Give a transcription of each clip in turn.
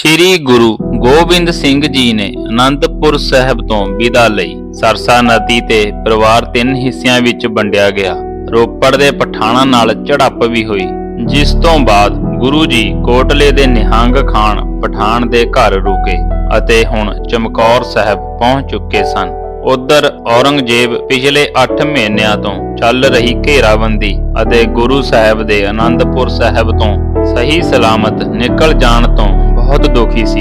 ਸ੍ਰੀ ਗੁਰੂ ਗੋਬਿੰਦ ਸਿੰਘ ਜੀ ਨੇ ਅਨੰਦਪੁਰ ਸਾਹਿਬ ਤੋਂ ਵਿਦਾ ਲਈ ਸਰਸਾ ਨਦੀ ਤੇ ਪਰਿਵਾਰ ਤਿੰਨ ਹਿੱਸਿਆਂ ਵਿੱਚ ਵੰਡਿਆ ਗਿਆ। ਰੋਪੜ ਦੇ ਪਠਾਣਾ ਨਾਲ ਝੜਪ ਵੀ ਹੋਈ। ਜਿਸ ਤੋਂ ਬਾਅਦ ਗੁਰੂ ਜੀ ਕੋਟਲੇ ਦੇ ਨਿਹੰਗ ਖਾਨ ਪਠਾਨ ਦੇ ਘਰ ਰੁਕੇ ਅਤੇ ਹੁਣ ਚਮਕੌਰ ਸਾਹਿਬ ਪਹੁੰਚ ਚੁੱਕੇ ਸਨ। ਉਧਰ ਔਰੰਗਜ਼ੇਬ ਪਿਛਲੇ 8 ਮਹੀਨਿਆਂ ਤੋਂ ਚੱਲ ਰਹੀ ਘੇਰਾਬੰਦੀ ਅਤੇ ਗੁਰੂ ਸਾਹਿਬ ਦੇ ਆਨੰਦਪੁਰ ਸਾਹਿਬ ਤੋਂ ਸਹੀ ਸਲਾਮਤ ਨਿਕਲ ਜਾਣ ਤੋਂ ਬਹੁਤ ਦੁਖੀ ਸੀ।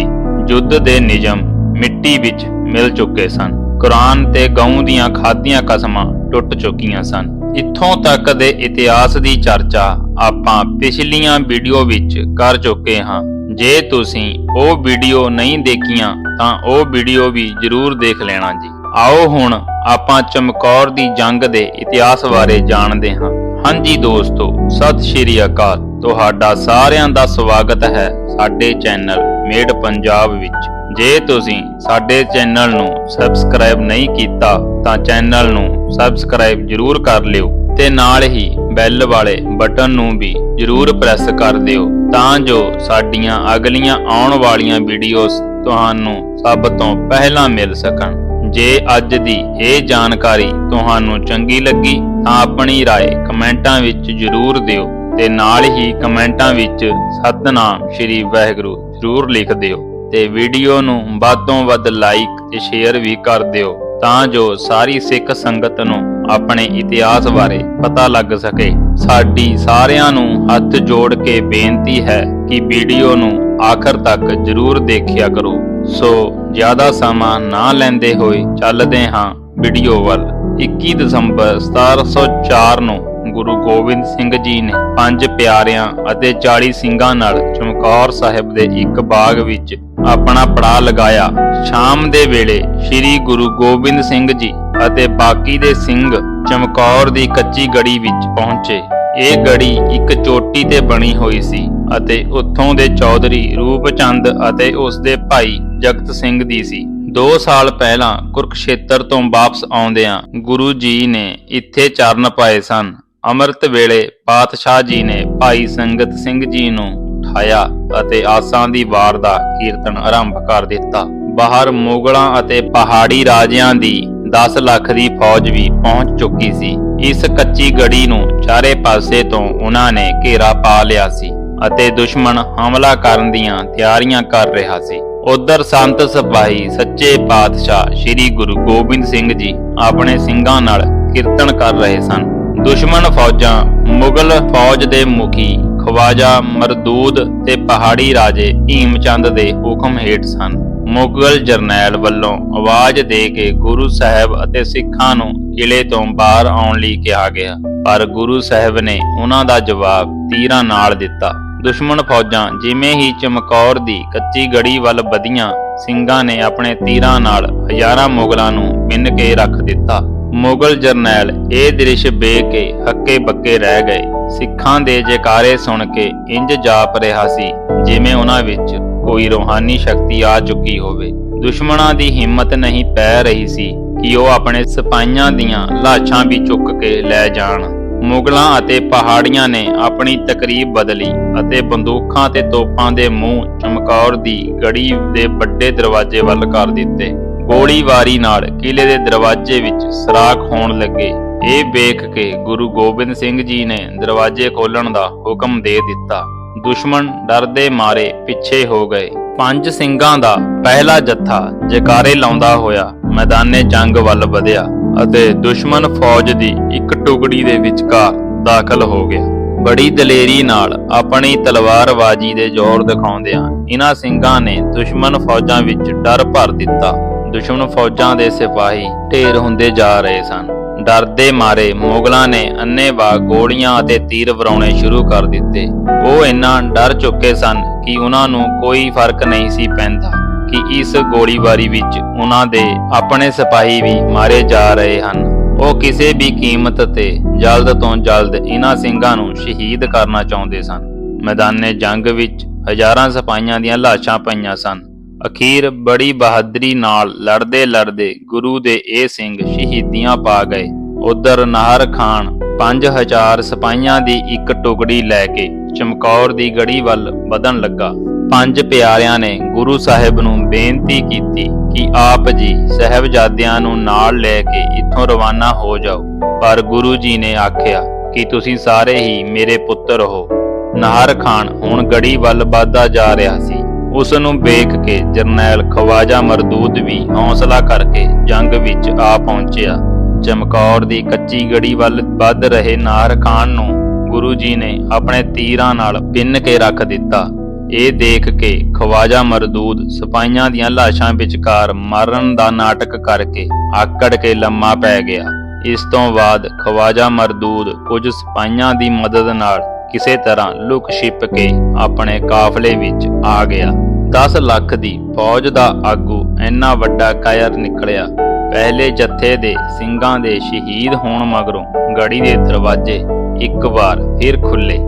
ਯੁੱਧ ਦੇ ਨਿਯਮ ਮਿੱਟੀ ਵਿੱਚ ਮਿਲ ਚੁੱਕੇ ਸਨ। ਕੁਰਾਨ ਤੇ ਗਊ ਦੀਆਂ ਖਾਦੀਆਂ ਕਸਮਾਂ ਟੁੱਟ ਚੁੱਕੀਆਂ ਸਨ। ਇੱਥੋਂ ਤੱਕ ਦੇ ਇਤਿਹਾਸ ਦੀ ਚਰਚਾ ਆਪਾਂ ਪਿਛਲੀਆਂ ਵੀਡੀਓ ਵਿੱਚ ਕਰ ਚੁੱਕੇ ਹਾਂ। ਜੇ ਤੁਸੀਂ ਉਹ ਵੀਡੀਓ ਨਹੀਂ ਦੇਖੀਆਂ, ਤਾਂ ਉਹ ਵੀਡੀਓ ਵੀ ਜ਼ਰੂਰ ਦੇਖ ਲੈਣਾ ਜੀ। ਆਓ ਹੁਣ ਆਪਾਂ ਚਮਕੌਰ ਦੀ ਜੰਗ ਦੇ ਇਤਿਹਾਸ ਬਾਰੇ ਜਾਣਦੇ ਹਾਂ। ਹਾਂਜੀ ਦੋਸਤੋ, ਸਤਿ ਸ਼੍ਰੀ ਅਕਾਲ। ਤੁਹਾਡਾ ਸਾਰਿਆਂ ਦਾ ਸਵਾਗਤ ਹੈ ਸਾਡੇ ਚੈਨਲ ਮੇਡ ਪੰਜਾਬ ਵਿੱਚ ਜੇ ਤੁਸੀਂ ਸਾਡੇ ਚੈਨਲ ਨੂੰ ਸਬਸਕ੍ਰਾਈਬ ਨਹੀਂ ਕੀਤਾ ਤਾਂ ਚੈਨਲ ਨੂੰ ਸਬਸਕ੍ਰਾਈਬ ਜ਼ਰੂਰ ਕਰ ਲਿਓ ਤੇ ਨਾਲ ਹੀ ਬੈਲ ਵਾਲੇ ਬਟਨ ਨੂੰ ਵੀ ਜ਼ਰੂਰ ਪ੍ਰੈਸ ਕਰ ਦਿਓ ਤਾਂ ਜੋ ਸਾਡੀਆਂ ਅਗਲੀਆਂ ਆਉਣ ਵਾਲੀਆਂ ਵੀਡੀਓਜ਼ ਤੁਹਾਨੂੰ ਸਭ ਤੋਂ ਪਹਿਲਾਂ ਮਿਲ ਸਕਣ ਜੇ ਅੱਜ ਦੀ ਇਹ ਜਾਣਕਾਰੀ ਤੁਹਾਨੂੰ ਚੰਗੀ ਲੱਗੀ ਤਾਂ ਆਪਣੀ رائے ਕਮੈਂਟਾਂ ਵਿੱਚ ਜ਼ਰੂਰ ਦਿਓ ਤੇ ਨਾਲ ਹੀ ਕਮੈਂਟਾਂ ਵਿੱਚ, ਸਤਨਾਮ ਸ਼੍ਰੀ ਵਾਹਿਗੁਰੂ ਜ਼ਰੂਰ ਲਿਖ ਦਿਓ ਤੇ ਵੀਡੀਓ ਨੂੰ ਵੱਧ ਤੋਂ ਵੱਧ ਲਾਈਕ ਤੇ ਸ਼ੇਅਰ ਵੀ ਕਰ ਦਿਓ ਤਾਂ ਜੋ ਸਾਰੀ ਸਿੱਖ ਸੰਗਤ ਨੂੰ ਆਪਣੇ ਇਤਿਹਾਸ ਬਾਰੇ ਪਤਾ ਲੱਗ ਸਕੇ। ਸਾਡੀ ਸਾਰਿਆਂ ਨੂੰ ਹੱਥ ਜੋੜ ਕੇ ਬੇਨਤੀ ਹੈ ਕਿ ਵੀਡੀਓ ਨੂੰ ਆਖਰ ਤੱਕ ਜ਼ਰੂਰ ਦੇਖਿਆ ਕਰੋ। ਸੋ ਜ਼ਿਆਦਾ ਸਮਾਂ ਨਾ ਲੈਂਦੇ ਹੋਏ ਚੱਲਦੇ ਹਾਂ ਵੀਡੀਓ ਵੱਲ। 21 ਦਸੰਬਰ 1704 ਨੂੰ ਗੁਰੂ ਗੋਬਿੰਦ ਸਿੰਘ ਜੀ ਨੇ ਪੰਜ ਪਿਆਰਿਆਂ ਅਤੇ 40 ਸਿੰਘਾਂ ਨਾਲ ਚਮਕੌਰ ਸਾਹਿਬ ਦੇ ਇੱਕ ਬਾਗ ਵਿੱਚ ਆਪਣਾ ਪੜਾਅ ਲਗਾਇਆ। ਸ਼ਾਮ ਦੇ ਵੇਲੇ ਸ੍ਰੀ ਗੁਰੂ ਗੋਬਿੰਦ ਸਿੰਘ ਜੀ ਅਤੇ ਬਾਕੀ ਦੇ ਸਿੰਘ ਚਮਕੌਰ ਦੀ ਕੱਚੀ ਗੜੀ ਵਿੱਚ ਪਹੁੰਚੇ। ਇਹ ਗੜੀ ਇੱਕ ਚੋਟੀ ਤੇ ਬਣੀ ਹੋਈ ਸੀ ਅਤੇ ਉੱਥੋਂ ਦੇ ਚੌਧਰੀ ਰੂਪਚੰਦ ਅਤੇ ਉਸ ਦੇ ਭਾਈ ਜਗਤ ਸਿੰਘ ਦੀ ਸੀ। 2 ਸਾਲ ਪਹਿਲਾਂ ਕੁਰਕਸ਼ੇਤਰ ਤੋਂ ਵਾਪਸ ਆਉਂਦਿਆਂ ਗੁਰੂ ਜੀ ਨੇ ਇੱਥੇ ਚਰਨ ਪਾਏ ਸਨ। ਅੰਮ੍ਰਿਤ ਵੇਲੇ ਪਾਤਸ਼ਾਹ ਜੀ ਨੇ ਭਾਈ ਸੰਗਤ ਸਿੰਘ ਜੀ ਨੂੰ ਉਠਾਇਆ ਅਤੇ ਆਸਾਂ ਦੀ ਵਾਰ ਦਾ ਕੀਰਤਨ ਆਰੰਭ ਕਰ ਦਿੱਤਾ। ਬਾਹਰ ਮੁਗਲਾਂ ਅਤੇ ਪਹਾੜੀ ਰਾਜਿਆਂ ਦੀ 10 ਲੱਖ ਦੀ ਫੌਜ ਵੀ ਪਹੁੰਚ ਚੁੱਕੀ ਸੀ। ਇਸ ਕੱਚੀ ਗੜੀ ਨੂੰ ਚਾਰੇ ਪਾਸੇ ਤੋਂ ਉਹਨਾਂ ਨੇ ਘੇਰਾ ਪਾ ਲਿਆ ਸੀ ਅਤੇ ਦੁਸ਼ਮਣ ਹਮਲਾ ਕਰਨ ਦੀਆਂ ਤਿਆਰੀਆਂ ਕਰ ਰਿਹਾ ਸੀ। ਉਧਰ ਸੰਤ ਸਪਾਹੀ ਸੱਚੇ ਪਾਤਸ਼ਾਹ ਸ੍ਰੀ ਗੁਰੂ ਗੋਬਿੰਦ ਸਿੰਘ ਜੀ ਆਪਣੇ ਸਿੰਘਾਂ ਨਾਲ ਕੀਰਤਨ ਕਰ ਰਹੇ ਸਨ। ਦੁਸ਼ਮਣ ਫੌਜਾਂ, ਮੁਗਲ ਫੌਜ ਦੇ ਮੁਖੀ, ਖਵਾਜਾ, ਮਰਦੂਦ ਤੇ ਪਹਾੜੀ ਰਾਜੇ ਹੀਮਚੰਦ ਦੇ ਹੁਕਮ ਹੇਠ ਸਨ। ਮੁਗਲ ਜਰਨੈਲ ਵੱਲੋਂ ਆਵਾਜ਼ ਦੇ ਕੇ ਗੁਰੂ ਸਾਹਿਬ ਅਤੇ ਸਿੱਖਾਂ ਨੂੰ ਕਿਲੇ ਤੋਂ ਬਾਹਰ ਆਉਣ ਲਈ ਕਿਹਾ ਗਿਆ। ਪਰ ਗੁਰੂ ਸਾਹਿਬ ਨੇ ਉਹਨਾਂ ਦਾ ਜਵਾਬ ਤੀਰਾਂ ਨਾਲ ਦਿੱਤਾ। ਦੁਸ਼ਮਣ ਫੌਜਾਂ ਜਿਵੇਂ ਹੀ ਚਮਕੌਰ ਦੀ ਕੱਚੀ ਗੜੀ ਵੱਲ ਵਧੀਆਂ, ਸਿੰਘਾਂ ਨੇ ਆਪਣੇ ਤੀਰਾਂ ਨਾਲ ਹਜ਼ਾਰਾਂ ਮੁਗਲਾਂ ਨੂੰ ਮਿੰਨ ਕੇ ਰੱਖ ਦਿੱਤਾ। ਮੁਗਲ ਜਰਨੈਲ ਇਹ ਦ੍ਰਿਸ਼ ਵੇਖ ਕੇ ਹੱਕੇ ਬੱਕੇ ਰਹਿ ਗਏ। ਸਿੱਖਾਂ ਦੇ ਜੈਕਾਰੇ ਸੁਣ ਕੇ ਇੰਜ ਜਾਪ ਰਿਹਾ ਸੀ, ਜਿਵੇਂ ਉਹਨਾਂ ਵਿੱਚ ਕੋਈ ਰੋਹਾਨੀ ਸ਼ਕਤੀ ਆ ਚੁੱਕੀ ਹੋਵੇ। ਦੁਸ਼ਮਣਾਂ ਦੀ ਹਿੰਮਤ ਨਹੀਂ ਪੈ ਰਹੀ ਸੀ ਕਿ ਉਹ ਆਪਣੇ ਸਿਪਾਹੀਆਂ ਦੀਆਂ ਲਾਸ਼ਾਂ ਵੀ ਚੁੱਕ ਕੇ ਲੈ ਜਾਣ। ਮੁਗਲਾਂ ਅਤੇ ਪਹਾੜੀਆਂ ਨੇ ਆਪਣੀ ਤਕਰੀਬ ਬਦਲੀ ਅਤੇ ਬੰਦੂਕਾਂ ਤੇ ਤੋਪਾਂ ਦੇ ਮੂੰਹ ਚਮਕੌਰ ਦੀ ਗੜੀ ਦੇ ਵੱਡੇ ਦਰਵਾਜ਼ੇ ਵੱਲ ਕਰ ਦਿੱਤੇ। ਗੋਲੀਬਾਰੀ ਨਾਲ ਕਿਲੇ ਦੇ ਦਰਵਾਜ਼ੇ ਵਿੱਚ ਸਰਾਖ ਹੋਣ ਲੱਗੇ। ਇਹ ਵੇਖ ਕੇ ਗੁਰੂ ਗੋਬਿੰਦ ਸਿੰਘ ਜੀ ਨੇ ਦਰਵਾਜ਼ੇ ਖੋਲਣ ਦਾ ਹੁਕਮ ਦੇ ਦਿੱਤਾ। ਦੁਸ਼ਮਣ ਡਰ ਦੇ ਮਾਰੇ ਪਿੱਛੇ ਹੋ ਗਏ। ਪੰਜ ਸਿੰਘਾਂ ਦਾ ਪਹਿਲਾ ਜੱਥਾ ਜਕਾਰੇ ਲਾਉਂਦਾ ਹੋਇਆ ਮੈਦਾਨੇ ਜੰਗ ਵੱਲ ਵਧਿਆ ਅਤੇ ਦੁਸ਼ਮਣ ਫੌਜ ਦੀ ਇੱਕ ਟੁਕੜੀ ਦੇ ਵਿਚਕਾਰ ਦਾਖਲ ਹੋ ਗਿਆ। ਬੜੀ ਦਲੇਰੀ ਨਾਲ ਆਪਣੀ ਤਲਵਾਰਬਾਜ਼ੀ ਦੇ ਜ਼ੋਰ ਦਿਖਾਉਂਦਿਆਂ ਇਹਨਾਂ ਸਿੰਘਾਂ ਨੇ ਦੁਸ਼ਮਣ ਫੌਜਾਂ ਵਿੱਚ ਡਰ ਭਰ ਦਿੱਤਾ। ਦੁਸ਼ਮਣ ਫੌਜਾਂ ਦੇ ਸਿਪਾਹੀ ਢੇਰ ਹੁੰਦੇ ਜਾ ਰਹੇ ਸਨ। ਡਰਦੇ ਮਾਰੇ ਮੁਗਲਾਂ ਨੇ ਅੰਨੇਵਾਹ ਗੋਲੀਆਂ ਅਤੇ ਤੀਰ ਵਰਾਉਣੇ ਸ਼ੁਰੂ ਕਰ ਦਿੱਤੇ। ਉਹ ਇੰਨਾ ਡਰ ਚੁੱਕੇ ਸਨ ਕਿ ਉਹਨਾਂ ਨੂੰ ਕੋਈ ਫ਼ਰਕ ਨਹੀਂ ਸੀ ਪੈਂਦਾ ਕਿ ਇਸ ਗੋਲੀਬਾਰੀ ਵਿੱਚ ਉਹਨਾਂ ਦੇ ਆਪਣੇ ਸਿਪਾਹੀ ਵੀ ਮਾਰੇ ਜਾ ਰਹੇ ਹਨ। ਉਹ ਕਿਸੇ ਵੀ ਕੀਮਤ ਤੇ ਜਲਦ ਤੋਂ ਜਲਦ ਇਹਨਾਂ ਸਿੰਘਾਂ ਨੂੰ ਸ਼ਹੀਦ ਕਰਨਾ ਚਾਹੁੰਦੇ ਸਨ। ਮੈਦਾਨੇ ਜੰਗ ਵਿੱਚ ਹਜ਼ਾਰਾਂ ਸਿਪਾਹੀਆਂ ਦੀਆਂ ਲਾਸ਼ਾਂ ਪਈਆਂ ਸਨ। ਅਖੀਰ ਬੜੀ ਬਹਾਦਰੀ ਨਾਲ ਲੜਦੇ ਲੜਦੇ ਗੁਰੂ ਦੇ ਇਹ ਸਿੰਘ ਸ਼ਹੀਦੀਆਂ ਪਾ ਗਏ। ਉਧਰ ਨਾਹਰ ਖਾਨ 5000 ਸਿਪਾਹੀਆਂ ਦੀ ਇੱਕ ਟੁਕੜੀ ਲੈ ਕੇ ਚਮਕੌਰ ਦੀ ਗੜੀ ਵੱਲ ਵਧਣ ਲੱਗਾ। ਪੰਜ ਪਿਆਰਿਆਂ ਨੇ ਗੁਰੂ ਸਾਹਿਬ ਨੂੰ ਬੇਨਤੀ ਕੀਤੀ ਕਿ ਆਪ ਜੀ ਸਹਿਬਜ਼ਾਦਿਆਂ ਨੂੰ ਨਾਲ ਲੈ ਕੇ ਇੱਥੋਂ ਰਵਾਨਾ ਹੋ ਜਾਓ। ਪਰ ਗੁਰੂ ਜੀ ਨੇ ਆਖਿਆ ਕਿ ਤੁਸੀਂ ਸਾਰੇ ਹੀ ਮੇਰੇ ਪੁੱਤਰ ਹੋ। ਨਾਹਰ ਖਾਨ ਹੁਣ ਗੜੀ ਵੱਲ ਵੱਧਦਾ ਜਾ ਰਿਹਾ ਸੀ। ਉਸ ਨੂੰ ਵੇਖ ਕੇ ਜਰਨੈਲ ਖਵਾਜਾ ਮਰਦੂਦ ਵੀ ਹੌਸਲਾ ਕਰਕੇ ਜੰਗ ਵਿੱਚ ਆ ਪਹੁੰਚਿਆ। ਚਮਕੌਰ ਦੀ ਕੱਚੀ ਗੜੀ ਵੱਲ ਵੱਧ ਰਹੇ ਨਾਹਰ ਖਾਨ ਨੂੰ ਗੁਰੂ ਜੀ ਨੇ ਆਪਣੇ ਤੀਰਾਂ ਨਾਲ ਪਿੰਨ ਕੇ ਰੱਖ ਦਿੱਤਾ। ਇਹ ਦੇਖ ਕੇ ਖਵਾਜਾ ਮਰਦੂਦ ਸਿਪਾਹੀਆਂ ਦੀਆਂ ਲਾਸ਼ਾਂ ਵਿਚਕਾਰ ਮਰਨ ਦਾ ਨਾਟਕ ਕਰਕੇ ਆਕੜ ਕੇ ਲੰਮਾ ਪੈ ਗਿਆ। ਇਸ ਤੋਂ ਬਾਅਦ ਖਵਾਜਾ ਮਰਦੂਦ ਕੁਝ ਸਿਪਾਹੀਆਂ ਦੀ ਮਦਦ ਨਾਲ ਕਿਸੇ ਤਰ੍ਹਾਂ ਲੁਕ ਛਿਪ ਕੇ ਆਪਣੇ ਕਾਫਲੇ ਵਿੱਚ ਆ ਗਿਆ। 10 ਲੱਖ ਦੀ ਫੌਜ ਦਾ ਆਗੂ ਇੰਨਾ ਵੱਡਾ ਕਾਇਰ ਨਿਕਲਿਆ। ਪਹਿਲੇ ਜੱਥੇ ਦੇ ਸਿੰਘਾਂ ਦੇ ਸ਼ਹੀਦ ਹੋਣ ਮਗਰੋਂ ਗੜੀ ਦੇ ਦਰਵਾਜ਼ੇ ਇੱਕ ਵਾਰ ਫਿਰ ਖੁੱਲੇ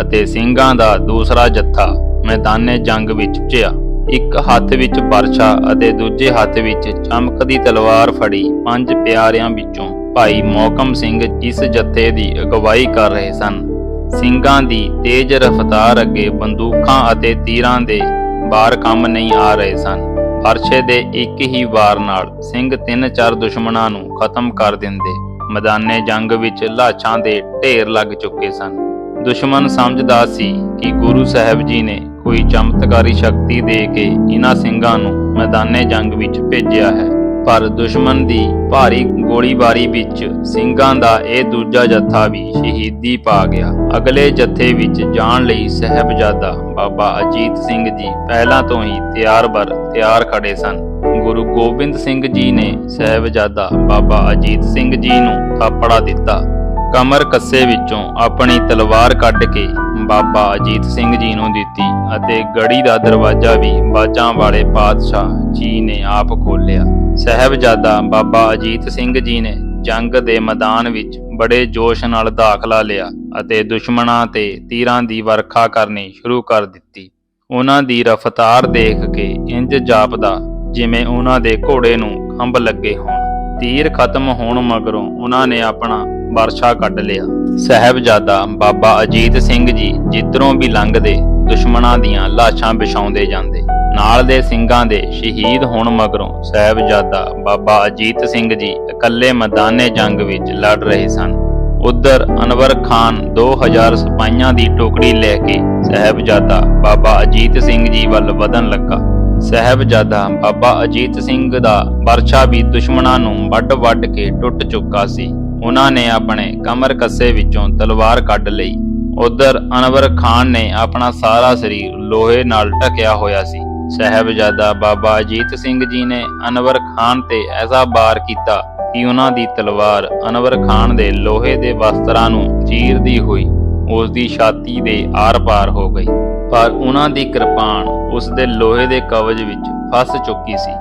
ਅਤੇ ਸਿੰਘਾਂ ਦਾ ਦੂਸਰਾ ਜੱਥਾ ਮੈਦਾਨੇ ਜੰਗ ਵਿੱਚ ਪੁੱਜਿਆ। ਇੱਕ ਹੱਥ ਵਿੱਚ ਬਰਛਾ ਅਤੇ ਦੂਜੇ ਹੱਥ ਵਿੱਚ ਚਮਕਦੀ ਤਲਵਾਰ ਫੜੀ ਪੰਜ ਪਿਆਰਿਆਂ ਵਿੱਚੋਂ ਭਾਈ ਮੋਕਮ ਸਿੰਘ ਇਸ ਜੱਥੇ ਦੀ ਅਗਵਾਈ ਕਰ ਰਹੇ ਸਨ। ਸਿੰਘਾਂ ਦੀ ਤੇਜ਼ ਰਫ਼ਤਾਰ ਅੱਗੇ ਬੰਦੂਕਾਂ ਅਤੇ ਤੀਰਾਂ ਦੇ ਬਾਰ ਕੰਮ ਨਹੀਂ ਆ ਰਹੇ ਸਨ। ਫਰਸ਼ੇ ਦੇ ਇੱਕ ਹੀ ਵਾਰ ਨਾਲ ਸਿੰਘ ਤਿੰਨ ਚਾਰ ਦੁਸ਼ਮਣਾਂ ਨੂੰ ਖਤਮ ਕਰ ਦਿੰਦੇ ਮੈਦਾਨੇ ਜੰਗ ਵਿੱਚ ਲਾਸ਼ਾਂ ਦੇ ਢੇਰ ਲੱਗ ਚੁੱਕੇ ਸਨ। ਦੁਸ਼ਮਣ ਸਮਝਦਾ ਸੀ ਕਿ ਗੁਰੂ ਸਾਹਿਬ ਜੀ ਨੇ ਕੋਈ ਚਮਤਕਾਰੀ ਸ਼ਕਤੀ ਦੇ ਕੇ ਇਹਨਾਂ ਸਿੰਘਾਂ ਨੂੰ ਮੈਦਾਨੇ ਜੰਗ ਵਿੱਚ ਭੇਜਿਆ ਹੈ। ਪਰ ਦੁਸ਼ਮਣ ਦੀ ਭਾਰੀ ਗੋਲੀਬਾਰੀ ਵਿੱਚ ਸਿੰਘਾਂ ਦਾ ਇਹ ਦੂਜਾ ਜੱਥਾ ਵੀ ਸ਼ਹੀਦੀ ਪਾ ਗਿਆ। ਅਗਲੇ ਜੱਥੇ ਵਿੱਚ ਜਾਣ ਲਈ ਸਹਿਬਜ਼ਾਦਾ ਬਾਬਾ ਅਜੀਤ ਸਿੰਘ ਜੀ ਪਹਿਲਾਂ ਤੋਂ ਹੀ ਤਿਆਰ ਬਰ ਤਿਆਰ ਖੜੇ ਸਨ। ਗੁਰੂ ਗੋਬਿੰਦ ਸਿੰਘ ਜੀ ਨੇ ਸਹਿਬਜ਼ਾਦਾ ਬਾਬਾ ਅਜੀਤ ਸਿੰਘ ਜੀ ਨੂੰ ਥਾਪੜਾ ਦਿੱਤਾ। ਕਮਰ ਕੱਸੇ ਵਿੱਚੋਂ ਆਪਣੀ ਤਲਵਾਰ ਕੱਢ ਕੇ ਬਾਬਾ ਅਜੀਤ ਸਿੰਘ ਜੀ ਨੂੰ ਦਿੱਤੀ ਅਤੇ ਗੜੀ ਦਾ ਦਰਵਾਜ਼ਾ ਵੀ ਬਾਜਾਂ ਵਾਲੇ ਪਾਤਸ਼ਾਹ ਜੀ ਨੇ ਆਪ ਖੋਲ੍ਹਿਆ। ਸਹਿਬਜ਼ਾਦਾ ਬਾਬਾ ਅਜੀਤ ਸਿੰਘ ਜੀ ਨੇ ਜੰਗ ਦੇ ਮੈਦਾਨ ਵਿੱਚ ਬੜੇ ਜੋਸ਼ ਨਾਲ ਦਾਖਲਾ ਲਿਆ ਅਤੇ ਦੁਸ਼ਮਣਾਂ ਤੇ ਤੀਰਾਂ ਦੀ ਵਰਖਾ ਕਰਨੀ ਸ਼ੁਰੂ ਕਰ ਦਿੱਤੀ। ਉਹਨਾਂ ਦੀ ਰਫ਼ਤਾਰ ਦੇਖ ਕੇ ਇੰਜ ਜਾਪਦਾ ਜਿਵੇਂ ਉਹਨਾਂ ਦੇ ਘੋੜੇ ਨੂੰ ਖੰਭ ਲੱਗੇ ਹੋਣ। ਤੀਰ ਖਤਮ ਹੋਣ ਮਗਰੋਂ ਉਹਨਾਂ ਨੇ ਆਪਣਾ ਵਰਸ਼ਾ ਕੱਢ ਲਿਆ। ਸਹਿਬਜ਼ਾਦਾ ਬਾਬਾ ਅਜੀਤ ਸਿੰਘ ਜੀ ਜਿੱਧਰੋਂ ਵੀ ਲੰਘਦੇ ਦੁਸ਼ਮਣਾਂ ਦੀਆਂ ਲਾਸ਼ਾਂ ਵਿਛਾਉਂਦੇ ਜਾਂਦੇ। ਨਾਲ ਦੇ ਸਿੰਘਾਂ ਦੇ ਸ਼ਹੀਦ ਹੋਣ ਮਗਰੋਂ ਸਹਿਬਜ਼ਾਦਾ ਬਾਬਾ ਅਜੀਤ ਸਿੰਘ ਜੀ ਇਕੱਲੇ ਮੈਦਾਨੇ ਜੰਗ ਵਿੱਚ ਲੜ ਰਹੇ ਸਨ। ਉਧਰ ਅਨਵਰ ਖਾਨ 2000 ਸਿਪਾਹੀਆਂ ਦੀ ਟੋਕਰੀ ਲੈ ਕੇ ਸਹਿਬਜ਼ਾਦਾ ਬਾਬਾ ਅਜੀਤ ਸਿੰਘ ਜੀ ਵੱਲ ਵਧਣ ਲੱਗਾ। ਸਹਿਬਜ਼ਾਦਾ ਬਾਬਾ ਅਜੀਤ ਸਿੰਘ ਦਾ ਵਰਛਾ ਵੀ ਦੁਸ਼ਮਣਾਂ ਨੂੰ ਵੱਡ-ਵੱਡ ਕੇ ਟੁੱਟ ਚੁੱਕਾ ਸੀ। ਉਹਨਾਂ ਨੇ ਆਪਣੇ ਕਮਰ ਕੱਸੇ ਵਿੱਚੋਂ ਤਲਵਾਰ ਕੱਢ ਲਈ। ਉਧਰ ਅਨਵਰ ਖਾਨ ਨੇ ਆਪਣਾ ਸਾਰਾ ਸਰੀਰ ਲੋਹੇ ਨਾਲ ਢਕਿਆ ਹੋਇਆ ਸੀ। ਸਹਿਬਜ਼ਾਦਾ ਬਾਬਾ ਅਜੀਤ ਸਿੰਘ ਜੀ ਨੇ ਅਨਵਰ ਖਾਨ ਤੇ ਐਸਾ ਵਾਰ ਕੀਤਾ ਕਿ ਉਹਨਾਂ ਦੀ ਤਲਵਾਰ ਅਨਵਰ ਖਾਨ ਦੇ ਲੋਹੇ ਦੇ ਵਸਤਰਾਂ ਨੂੰ ਚੀਰਦੀ ਹੋਈ ਉਸ ਦੀ ਛਾਤੀ ਦੇ ਆਰ-ਪਾਰ ਹੋ ਗਈ। ਪਰ ਉਹਨਾਂ ਦੀ ਕਿਰਪਾਨ ਉਸ ਦੇ ਲੋਹੇ ਦੇ ਕਵਚ ਵਿੱਚ ਫਸ ਚੁੱਕੀ ਸੀ।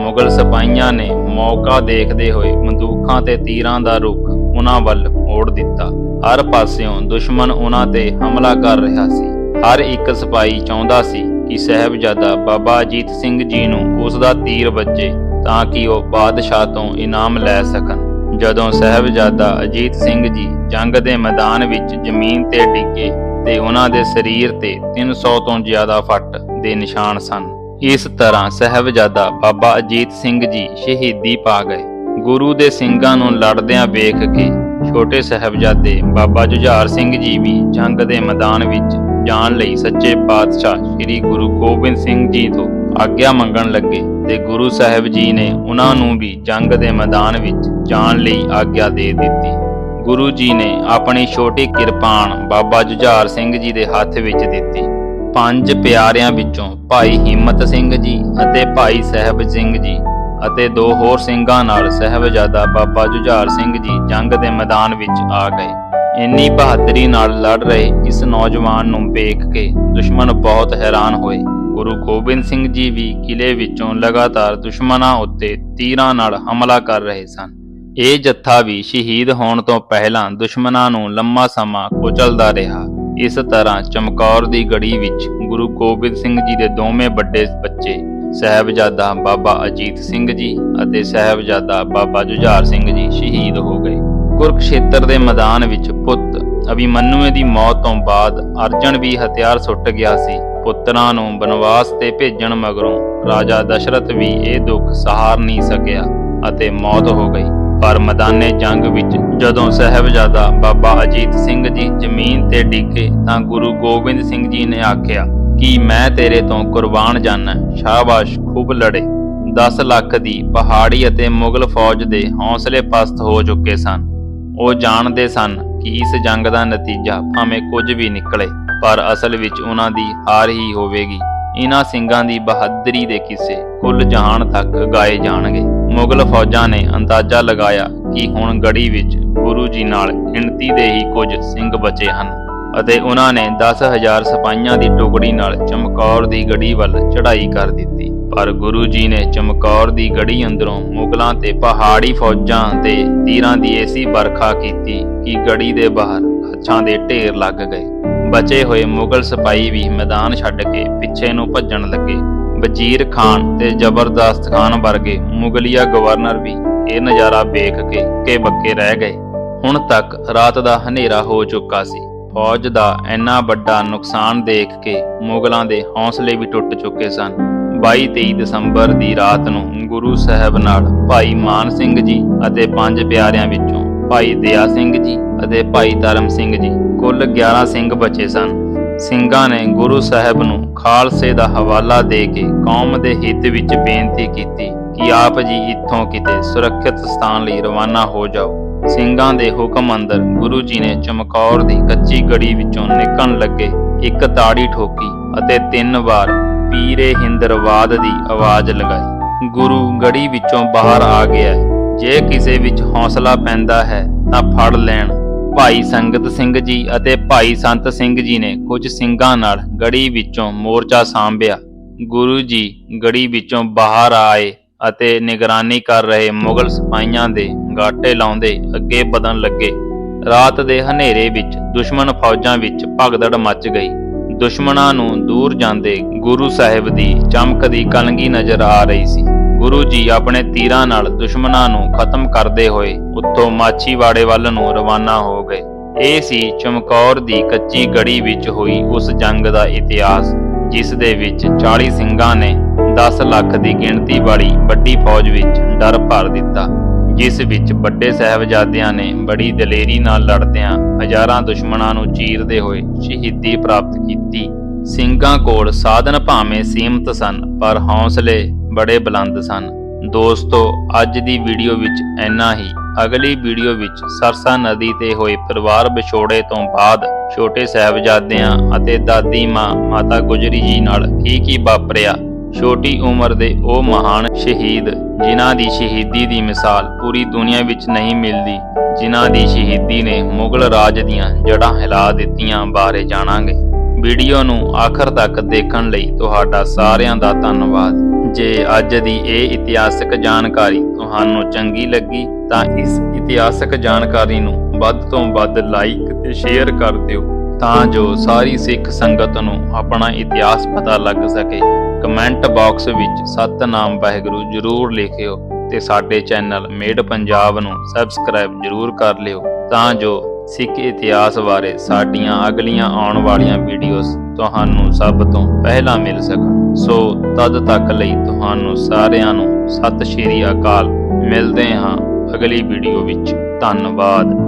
ਮੁਗਲ ਸਿਪਾਹੀਆਂ ਨੇ ਮੌਕਾ ਦੇਖਦੇ ਹੋਏ ਬੰਦੂਕਾਂ ਤੇ ਤੀਰਾਂ ਦਾ ਰੁਖ ਉਹਨਾਂ ਵੱਲ ਮੋੜ ਦਿੱਤਾ। ਹਰ ਪਾਸਿਓਂ ਦੁਸ਼ਮਣ ਉਹਨਾਂ ਤੇ ਹਮਲਾ ਕਰ ਰਿਹਾ ਸੀ। ਹਰ ਇੱਕ ਸਿਪਾਹੀ ਚਾਹੁੰਦਾ ਸੀ ਕਿ ਸਹਿਬਜ਼ਾਦਾ ਬਾਬਾ ਅਜੀਤ ਸਿੰਘ ਜੀ ਨੂੰ ਉਸ ਦਾ ਤੀਰ ਵੱਜੇ ਤਾਂ ਕਿ ਉਹ ਬਾਦਸ਼ਾਹ ਤੋਂ ਇਨਾਮ ਲੈ ਸਕਣ। ਜਦੋਂ ਸਹਿਬਜ਼ਾਦਾ ਅਜੀਤ ਸਿੰਘ ਜੀ ਜੰਗ ਦੇ ਮੈਦਾਨ ਵਿੱਚ ਜ਼ਮੀਨ ਤੇ ਡਿੱਗੇ ਤੇ ਉਹਨਾਂ ਦੇ ਸਰੀਰ ਤੇ 300 ਤੋਂ ਜ਼ਿਆਦਾ ਫੱਟ ਦੇ ਨਿਸ਼ਾਨ ਸਨ। ਇਸ ਤਰ੍ਹਾਂ ਸਹਿਬਜ਼ਾਦਾ ਬਾਬਾ ਅਜੀਤ ਸਿੰਘ ਜੀ ਸ਼ਹੀਦੀ ਪਾ ਗਏ। ਗੁਰੂ ਦੇ ਸਿੰਘਾਂ ਨੂੰ ਲੜਦਿਆਂ ਵੇਖ ਕੇ ਛੋਟੇ ਸਹਿਬਜ਼ਾਦੇ ਬਾਬਾ ਜੁਝਾਰ ਸਿੰਘ ਜੀ ਵੀ ਜੰਗ ਦੇ ਮੈਦਾਨ ਵਿੱਚ ਜਾਣ ਲਈ ਸੱਚੇ ਪਾਤਸ਼ਾਹ ਸ੍ਰੀ ਗੁਰੂ ਗੋਬਿੰਦ ਸਿੰਘ ਜੀ ਤੋਂ ਆਗਿਆ ਮੰਗਣ ਲੱਗੇ ਤੇ ਗੁਰੂ ਸਾਹਿਬ ਜੀ ਨੇ ਉਹਨਾਂ ਨੂੰ ਵੀ ਜੰਗ ਦੇ ਮੈਦਾਨ ਵਿੱਚ ਜਾਣ ਲਈ ਆਗਿਆ ਦੇ ਦਿੱਤੀ। ਗੁਰੂ ਜੀ ਨੇ ਆਪਣੀ ਛੋਟੀ ਕਿਰਪਾਨ ਬਾਬਾ ਜੁਝਾਰ ਸਿੰਘ ਜੀ ਦੇ ਹੱਥ ਵਿੱਚ ਦਿੱਤੀ। ਪੰਜ ਪਿਆਰਿਆਂ ਵਿੱਚੋਂ ਭਾਈ ਹਿੰਮਤ ਸਿੰਘ ਜੀ ਅਤੇ ਭਾਈ ਸਾਹਿਬ ਸਿੰਘ ਜੀ ਅਤੇ ਦੋ ਹੋਰ ਸਿੰਘਾਂ ਨਾਲ ਸਹਿਬਜ਼ਾਦਾ ਬਾਬਾ ਜੁਝਾਰ ਸਿੰਘ ਜੀ ਜੰਗ ਦੇ ਮੈਦਾਨ ਵਿੱਚ ਆ ਗਏ। ਇੰਨੀ ਬਹਾਦਰੀ ਨਾਲ ਲੜ ਰਹੇ ਇਸ ਨੌਜਵਾਨ ਨੂੰ ਵੇਖ ਕੇ ਦੁਸ਼ਮਣ ਬਹੁਤ ਹੈਰਾਨ ਹੋਏ। ਗੁਰੂ ਗੋਬਿੰਦ ਸਿੰਘ ਜੀ ਵੀ ਕਿਲੇ ਵਿੱਚੋਂ ਲਗਾਤਾਰ ਦੁਸ਼ਮਣਾਂ ਉੱਤੇ ਤੀਰਾਂ ਨਾਲ ਹਮਲਾ ਕਰ ਰਹੇ ਸਨ। ਇਹ ਜੱਥਾ ਵੀ ਸ਼ਹੀਦ ਹੋਣ ਤੋਂ ਪਹਿਲਾਂ ਦੁਸ਼ਮਣਾਂ ਨੂੰ ਲੰਮਾ ਸਮਾਂ ਕੁਚਲਦਾ ਰਿਹਾ। ਇਸ ਤਰ੍ਹਾਂ ਚਮਕੌਰ ਦੀ ਗੜੀ ਵਿੱਚ ਗੁਰੂ ਗੋਬਿੰਦ ਸਿੰਘ ਜੀ ਦੇ ਦੋਵੇਂ ਵੱਡੇ ਬੱਚੇ ਸਹਿਬਜ਼ਾਦਾ ਬਾਬਾ ਅਜੀਤ ਸਿੰਘ ਜੀ ਅਤੇ ਸਹਿਬਜ਼ਾਦਾ ਬਾਬਾ ਜੁਝਾਰ ਸਿੰਘ ਜੀ ਸ਼ਹੀਦ ਹੋ ਗਏ। ਕੁਰਕਸ਼ੇਤਰ ਦੇ ਮੈਦਾਨ ਵਿੱਚ ਪੁੱਤ ਅਭਿਮਨੂ ਦੀ ਮੌਤ ਤੋਂ ਬਾਅਦ ਅਰਜਨ ਵੀ ਹਥਿਆਰ ਸੁੱਟ ਗਿਆ ਸੀ। ਪੁੱਤਰਾਂ ਨੂੰ ਬਨਵਾਸ ਤੇ ਭੇਜਣ ਮਗਰੋਂ ਰਾਜਾ ਦਸ਼ਰਥ ਵੀ ਇਹ ਦੁੱਖ ਸਹਾਰ ਨਹੀਂ ਸਕਿਆ ਅਤੇ ਮੌਤ ਹੋ ਗਈ। ਪਰ ਮੈਦਾਨੇ ਜੰਗ ਵਿੱਚ ਜਦੋਂ ਸਾਹਿਬਜ਼ਾਦਾ ਬਾਬਾ ਅਜੀਤ ਸਿੰਘ ਜੀ ਜ਼ਮੀਨ ਤੇ ਡਿੱਗੇ ਤਾਂ ਗੁਰੂ ਗੋਬਿੰਦ ਸਿੰਘ ਜੀ ਨੇ ਆਖਿਆ, ਕਿ ਮੈਂ ਤੇਰੇ ਤੋਂ ਕੁਰਬਾਨ ਜਾਣਾ ਸ਼ਾਬਾਸ਼, ਖੂਬ ਲੜੇ। 10 ਲੱਖ ਦੀ ਪਹਾੜੀ ਅਤੇ ਮੁਗਲ ਫੌਜ ਦੇ ਹੌਸਲੇ ਪਸਤ ਹੋ ਚੁੱਕੇ ਸਨ। ਉਹ ਜਾਣਦੇ ਸਨ ਕਿ ਇਸ ਜੰਗ ਦਾ ਨਤੀਜਾ ਭਾਵੇਂ ਕੁਝ ਵੀ ਨਿਕਲੇ, ਪਰ ਅਸਲ ਵਿੱਚ ਉਹਨਾਂ ਦੀ ਹਾਰ ਹੀ ਹੋਵੇਗੀ। ਇਹਨਾਂ ਸਿੰਘਾਂ ਦੀ ਬਹਾਦਰੀ ਦੇ ਕਿੱਸੇ ਕੁੱਲ ਜਹਾਨ ਤੱਕ ਗਾਏ ਜਾਣਗੇ। ਮੁਗਲ ਫੌਜਾਂ ਨੇ ਅੰਦਾਜ਼ਾ ਲਗਾਇਆ ਕਿ ਹੁਣ ਗੜੀ ਵਿੱਚ ਗੁਰੂ ਜੀ ਨਾਲ ਗਿਣਤੀ ਦੇ ਹੀ ਕੁਝ ਸਿੰਘ ਬਚੇ ਹਨ ਅਤੇ ਉਹਨਾਂ ਨੇ 10000 ਸਿਪਾਹੀਆਂ ਦੀ ਟੁਕੜੀ ਨਾਲ ਚਮਕੌਰ ਦੀ ਗੜੀ ਵੱਲ ਚੜ੍ਹਾਈ ਕਰ ਦਿੱਤੀ। ਪਰ ਗੁਰੂ ਜੀ ਨੇ ਚਮਕੌਰ ਦੀ ਗੜੀ ਅੰਦਰੋਂ ਮੁਗਲਾਂ ਤੇ ਪਹਾੜੀ ਫੌਜਾਂ ਤੇ ਤੀਰਾਂ ਦੀ ਐਸੀ ਵਰਖਾ ਕੀਤੀ ਕਿ ਗੜੀ ਦੇ ਬਾਹਰ ਹੱਛਾਂ ਦੇ ਢੇਰ ਲੱਗ ਗਏ। ਬਚੇ ਹੋਏ ਮੁਗਲ ਸਿਪਾਹੀ ਵੀ ਮੈਦਾਨ ਛੱਡ ਕੇ ਪਿੱਛੇ ਨੂੰ ਭੱਜਣ ਲੱਗੇ। ਵਜ਼ੀਰ ਖਾਨ ਤੇ ਜ਼ਬਰਦਸਤ ਖਾਨ ਵਰਗੇ ਮੁਗਲੀਆ ਗਵਰਨਰ ਵੀ ਇਹ ਨਜ਼ਾਰਾ ਵੇਖ ਕੇ ਕੇ ਬੱਕੇ ਰਹਿ ਗਏ। ਹੁਣ ਤੱਕ ਰਾਤ ਦਾ ਹਨੇਰਾ ਹੋ ਚੁੱਕਾ ਸੀ। ਫੌਜ ਦਾ ਇੰਨਾ ਵੱਡਾ ਨੁਕਸਾਨ ਦੇਖ ਕੇ ਮੁਗਲਾਂ ਦੇ ਹੌਸਲੇ ਵੀ ਟੁੱਟ ਚੁੱਕੇ ਸਨ। 22-23 ਦਸੰਬਰ ਦੀ ਰਾਤ ਨੂੰ ਗੁਰੂ ਸਾਹਿਬ ਨਾਲ ਭਾਈ ਮਾਨ ਸਿੰਘ ਜੀ ਅਤੇ ਪੰਜ ਪਿਆਰਿਆਂ ਵਿੱਚੋਂ ਭਾਈ ਦਇਆ ਸਿੰਘ ਜੀ ਅਤੇ ਭਾਈ ਧਰਮ ਸਿੰਘ ਜੀ, ਕੁੱਲ 11 ਸਿੰਘ ਬਚੇ ਸਨ। ਸਿੰਘਾਂ ਨੇ ਗੁਰੂ ਸਾਹਿਬ ਨੂੰ ਖਾਲਸੇ ਦਾ ਹਵਾਲਾ ਦੇ ਕੇ ਕੌਮ ਦੇ ਹਿੱਤ ਵਿੱਚ ਬੇਨਤੀ ਕੀਤੀ ਕਿ ਆਪ ਜੀ ਇੱਥੋਂ ਕਿਤੇ ਸੁਰੱਖਿਅਤ ਸਥਾਨ ਲਈ ਰਵਾਨਾ ਹੋ ਜਾਓ। ਸਿੰਘਾਂ ਦੇ ਹੁਕਮ ਅੰਦਰ ਗੁਰੂ ਜੀ ਨੇ ਚਮਕੌਰ ਦੀ ਕੱਚੀ ਗੜੀ ਵਿੱਚੋਂ ਨਿਕਲਣ ਲੱਗੇ, ਇੱਕ ਤਾੜੀ ਠੋਕੀ ਅਤੇ ਤਿੰਨ ਵਾਰ ਪੀਰੇ ਹਿੰਦਰਵਾਦ ਦੀ ਆਵਾਜ਼ ਲਗਾਈ। ਗੁਰੂ ਗੜੀ ਵਿੱਚੋਂ ਬਾਹਰ ਆ ਗਿਆ ਜੇ ਕਿਸੇ ਵਿੱਚ ਹੌਸਲਾ ਪੈਂਦਾ ਹੈ ਤਾਂ ਫੜ ਲੈਣ। ਭਾਈ ਸੰਗਤ ਸਿੰਘ ਜੀ ਅਤੇ ਭਾਈ ਸੰਤ ਸਿੰਘ ਜੀ ਨੇ ਕੁਝ ਸਿੰਘਾਂ ਨਾਲ ਗੜੀ ਵਿੱਚੋਂ ਮੋਰਚਾ ਸਾਂਭਿਆ। ਗੁਰੂ ਜੀ ਗੜੀ ਵਿੱਚੋਂ ਬਾਹਰ ਆਏ ਅਤੇ ਨਿਗਰਾਨੀ ਕਰ ਰਹੇ ਮੁਗਲ ਸਿਪਾਹੀਆਂ ਦੇ ਗਾਟੇ ਲਾਉਂਦੇ ਅੱਗੇ ਵਧਣ ਲੱਗੇ। ਰਾਤ ਦੇ ਹਨੇਰੇ ਵਿੱਚ ਦੁਸ਼ਮਣ ਫੌਜਾਂ ਵਿੱਚ ਭਗਦੜ ਮਚ ਗਈ। ਦੁਸ਼ਮਣਾਂ ਨੂੰ ਦੂਰ ਜਾਂਦੇ ਗੁਰੂ ਸਾਹਿਬ ਦੀ ਚਮਕਦੀ ਕਲਗੀ ਨਜ਼ਰ ਆ ਰਹੀ ਸੀ। ਗੁਰੂ ਜੀ ਆਪਣੇ ਤੀਰਾਂ ਨਾਲ ਦੁਸ਼ਮਣਾਂ ਨੂੰ ਖਤਮ ਕਰਦੇ ਹੋਏ ਉੱਥੋਂ ਮਾਛੀਵਾੜੇ ਵੱਲ ਨੂੰ ਰਵਾਨਾ ਹੋ ਗਏ। ਇਹ ਸੀ ਚਮਕੌਰ ਦੀ ਕੱਚੀ ਗੜੀ ਵਿੱਚ ਹੋਈ ਉਸ ਜੰਗ ਦਾ ਇਤਿਹਾਸ, ਜਿਸ ਦੇ ਵਿੱਚ 40 ਸਿੰਘਾਂ ਨੇ 10 ਲੱਖ ਦੀ ਗਿਣਤੀ ਵਾਲੀ ਵੱਡੀ ਫੌਜ ਵਿੱਚ ਡਰ ਭਰ ਦਿੱਤਾ। ਜਿਸ ਵਿੱਚ ਵੱਡੇ ਸਾਹਿਬਜ਼ਾਦਿਆਂ ਨੇ ਬੜੀ ਦਲੇਰੀ ਨਾਲ ਲੜਦਿਆਂ ਹਜ਼ਾਰਾਂ ਦੁਸ਼ਮਣਾਂ ਨੂੰ ਚੀਰਦੇ ਹੋਏ ਸ਼ਹੀਦੀ ਪ੍ਰਾਪਤ ਕੀਤੀ। ਸਿੰਘਾਂ ਕੋਲ ਸਾਧਨ ਭਾਵੇਂ ਸੀਮਤ ਸਨ, ਪਰ ਹੌਸਲੇ ਬੜੇ ਬੁਲੰਦ ਸਨ। ਦੋਸਤੋ, ਅੱਜ ਦੀ ਵੀਡੀਓ ਵਿੱਚ ਇੰਨਾ ਹੀ। ਅਗਲੀ ਵੀਡੀਓ ਵਿੱਚ ਸਰਸਾ ਨਦੀ ਤੇ ਹੋਏ ਪਰਿਵਾਰ ਵਿਛੋੜੇ ਤੋਂ ਬਾਅਦ ਛੋਟੇ ਸਾਹਿਬਜ਼ਾਦਿਆਂ ਅਤੇ ਦਾਦੀ ਮਾਂ ਮਾਤਾ ਗੁਜਰੀ ਜੀ ਨਾਲ ਕੀ ਕੀ ਵਾਪਰਿਆ ਛੋਟੀ ਉਮਰ ਦੇ ਉਹ ਮਹਾਨ ਸ਼ਹੀਦ, ਜਿਨ੍ਹਾਂ ਦੀ ਸ਼ਹੀਦੀ ਦੀ ਮਿਸਾਲ ਪੂਰੀ ਦੁਨੀਆ ਵਿੱਚ ਨਹੀਂ ਮਿਲਦੀ, ਜਿਨ੍ਹਾਂ ਦੀ ਸ਼ਹੀਦੀ ਨੇ ਮੁਗਲ ਰਾਜ ਦੀਆਂ ਜੜ੍ਹਾਂ ਹਿਲਾ ਦਿੱਤੀਆਂ ਬਾਰੇ ਜਾਣਾਂਗੇ। ਵੀਡੀਓ ਨੂੰ ਆਖਰ ਤੱਕ ਦੇਖਣ ਲਈ ਤੁਹਾਡਾ ਸਾਰਿਆਂ ਦਾ ਧੰਨਵਾਦ। ਜੇ ਅੱਜ ਦੀ ਇਹ ਇਤਿਹਾਸਕ ਜਾਣਕਾਰੀ ਤੁਹਾਨੂੰ ਚੰਗੀ ਲੱਗੀ, ਤਾਂ ਇਸ ਇਤਿਹਾਸਕ ਜਾਣਕਾਰੀ ਨੂੰ ਵੱਧ ਤੋਂ ਵੱਧ ਲਾਈਕ ਤੇ ਸ਼ੇਅਰ ਕਰ ਦਿਓ। ਤਾਂ ਜੋ ਸਾਰੀ ਸਿੱਖ ਸੰਗਤ ਨੂੰ ਆਪਣਾ ਇਤਿਹਾਸ ਪਤਾ ਲੱਗ ਸਕੇ। ਕਮੈਂਟ ਬਾਕਸ ਵਿੱਚ ਸਤਨਾਮ ਵਾਹਿਗੁਰੂ ਜ਼ਰੂਰ ਲਿਖਿਓ ਤੇ ਸਾਡੇ ਚੈਨਲ ਮੇਡ ਪੰਜਾਬ ਨੂੰ ਸਬਸਕ੍ਰਾਈਬ ਜ਼ਰੂਰ ਕਰ ਲਿਓ ਤਾਂ ਜੋ ਸਿੱਖ ਇਤਿਹਾਸ ਬਾਰੇ ਸਾਡੀਆਂ ਅਗਲੀਆਂ ਆਉਣ ਵਾਲੀਆਂ ਵੀਡੀਓਜ਼ ਤੁਹਾਨੂੰ ਸਭ ਤੋਂ ਪਹਿਲਾਂ ਮਿਲ ਸਕਣ। ਸੋ ਤਦ ਤੱਕ ਲਈ ਤੁਹਾਨੂੰ ਸਾਰਿਆਂ ਨੂੰ ਸਤਿ ਸ਼੍ਰੀ ਅਕਾਲ। ਮਿਲਦੇ ਹਾਂ ਅਗਲੀ ਵੀਡੀਓ ਵਿੱਚ। ਧੰਨਵਾਦ।